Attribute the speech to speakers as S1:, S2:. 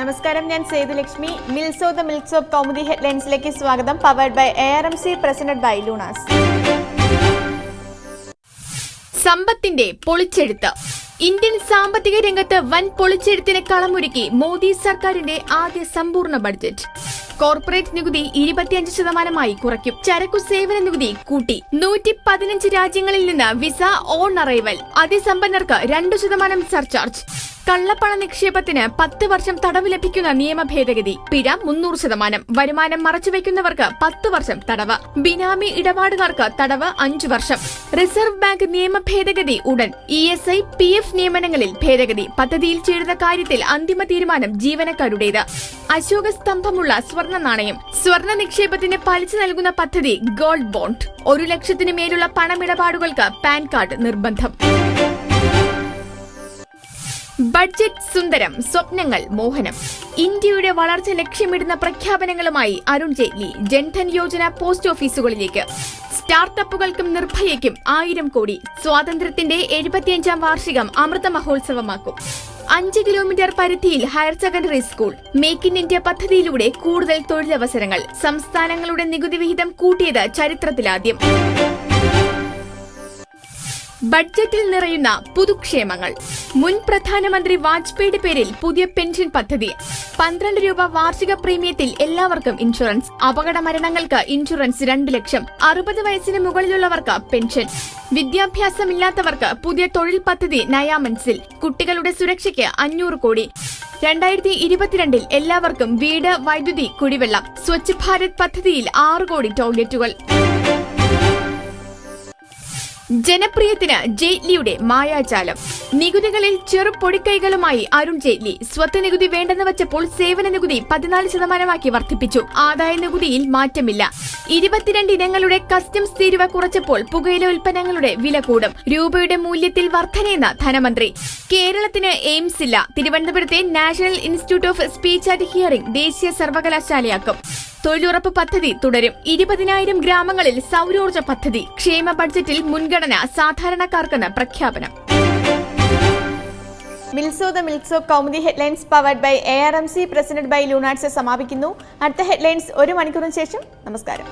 S1: നമസ്കാരം ഞാൻ സേതുലക്ഷ്മി മിൽസോ ദ മിൽക്സ് ഓഫ് കൗമുദി ഹെഡ്ലൈൻസിലേക്ക് സ്വാഗതം. Powered by A R M C president by Luna's
S2: സമ്പത്തിന്റെ പൊളിച്ചെഴുത്ത്. ഇന്ത്യൻ സാമ്പത്തിക രംഗത്ത് വൻ പൊളിച്ചെഴുത്തിന് കളമൊരുക്കി മോദി സർക്കാരിന്റെ ആദ്യ സമ്പൂർണ ബഡ്ജറ്റ്. കോർപ്പറേറ്റ് നികുതി ഇരുപത്തിയഞ്ച് ശതമാനമായി കുറയ്ക്കും. ചരക്കു സേവന നികുതി കൂട്ടി. നൂറ്റി പതിനഞ്ച് രാജ്യങ്ങളിൽ നിന്ന് വിസ ഓൺ അറൈവൽ. അതിസമ്പന്നർക്ക് രണ്ടു ശതമാനം സർചാർജ്. കള്ളപ്പണ നിക്ഷേപത്തിന് പത്ത് വർഷം തടവ് ലഭിക്കുന്ന നിയമ ഭേദഗതി. പിഴ മുന്നൂറ് ശതമാനം. വരുമാനം മറച്ചുവെക്കുന്നവർക്ക് പത്ത് വർഷം തടവ്. ബിനാമി ഇടപാടുകാർക്ക് തടവ് അഞ്ചു വർഷം. റിസർവ് ബാങ്ക് നിയമ ഭേദഗതി ഉടൻ. E S I P F നിയമനങ്ങളിൽ ഭേദഗതി. പദ്ധതിയിൽ ചേരുന്ന കാര്യത്തിൽ അന്തിമ തീരുമാനം ജീവനക്കാരുടേത്. അശോക സ്തംഭമുള്ള സ്വർണ നാണയം. സ്വർണ നിക്ഷേപത്തിന് പലിശ നൽകുന്ന പദ്ധതി ഗോൾഡ് ബോണ്ട്. ഒരു ലക്ഷത്തിന് മേലുള്ള പണമിടപാടുകൾക്ക് പാൻ കാർഡ് നിർബന്ധം. ബഡ്ജറ്റ് സുന്ദരം സ്വപ്നങ്ങൾ മോഹനം. ഇന്ത്യയുടെ വളർച്ച ലക്ഷ്യമിടുന്ന പ്രഖ്യാപനങ്ങളുമായി അരുൺ ജെയ്റ്റ്ലി ജൻധൻ യോജന പോസ്റ്റ് ഓഫീസുകളിലേക്ക്. സ്റ്റാർട്ടപ്പുകൾക്കും നിർഭയയ്ക്കും ആയിരം കോടി സ്വാതന്ത്ര്യത്തിന്റെ എഴുപത്തിയഞ്ചാം വാർഷികം അമൃത മഹോത്സവമാക്കും. അഞ്ച് കിലോമീറ്റർ പരിധിയിൽ higher secondary school make in India പദ്ധതിയിലൂടെ കൂടുതൽ തൊഴിലവസരങ്ങൾ സംസ്ഥാനങ്ങളുടെ നികുതി വിഹിതം കൂട്ടിയത് ചരിത്രത്തിലാദ്യം. ബഡ്ജറ്റിൽ നിറയുന്ന പുതുക്ഷേമങ്ങൾ. മുൻ പ്രധാനമന്ത്രി വാജ്പേയിയുടെ പേരിൽ പുതിയ പെൻഷൻ പദ്ധതി. പന്ത്രണ്ട് രൂപ വാർഷിക പ്രീമിയത്തിൽ എല്ലാവർക്കും ഇൻഷുറൻസ്. അപകട മരണങ്ങൾക്ക് ഇൻഷുറൻസ് രണ്ട് ലക്ഷം. അറുപത് വയസ്സിന് മുകളിലുള്ളവർക്ക് പെൻഷൻ. വിദ്യാഭ്യാസമില്ലാത്തവർക്ക് പുതിയ തൊഴിൽ പദ്ധതി നയാമൻസിൽ. കുട്ടികളുടെ സുരക്ഷയ്ക്ക് അഞ്ഞൂറ് കോടി. രണ്ടായിരത്തി ഇരുപത്തിരണ്ടിൽ എല്ലാവർക്കും വീട് വൈദ്യുതി കുടിവെള്ളം. സ്വച്ഛ് ഭാരത് പദ്ധതിയിൽ ആറ് കോടി ടോയ്ലറ്റുകൾ ജനപ്രിയത്തിന് ജെയ്റ്റ്ലിയുടെ മായാജാലം. നികുതികളിൽ ചെറുപൊടിക്കൈകളുമായി അരുൺ ജെയ്റ്റ്ലി സ്വത്ത് നികുതി വേണ്ടെന്ന് വെച്ചപ്പോൾ സേവന നികുതി പതിനാല് ശതമാനമാക്കി വർദ്ധിപ്പിച്ചു. ആദായ നികുതിയിൽ മാറ്റമില്ല. ഇരുപത്തിരണ്ട് ഇനങ്ങളുടെ കസ്റ്റംസ് തീരുവ കുറച്ചപ്പോൾ പുകയില ഉൽപ്പന്നങ്ങളുടെ വില കൂടും. രൂപയുടെ മൂല്യത്തിൽ വർധനയെന്ന് ധനമന്ത്രി. കേരളത്തിന് എയിംസ് ഇല്ല തിരുവനന്തപുരത്തെ National Institute of Speech and Hearing ദേശീയ സർവകലാശാലയാക്കും. തൊഴിലുറപ്പ് പദ്ധതി തുടരും. ഇരുപതിനായിരം ഗ്രാമങ്ങളിൽ സൗരോർജ പദ്ധതി. ക്ഷേമ ബഡ്ജറ്റിൽ മുൻഗണന സാധാരണക്കാർക്കെന്ന് പ്രഖ്യാപനം.
S1: മിൽസോ the മിൽസോ Kaumudi headlines powered by A R M C president by ലൂണാട്സ് സമാപിക്കുന്നു. അടുത്ത ഹെഡ്ലൈൻസ് ഒരു മണിക്കൂറിന് ശേഷം. നമസ്കാരം.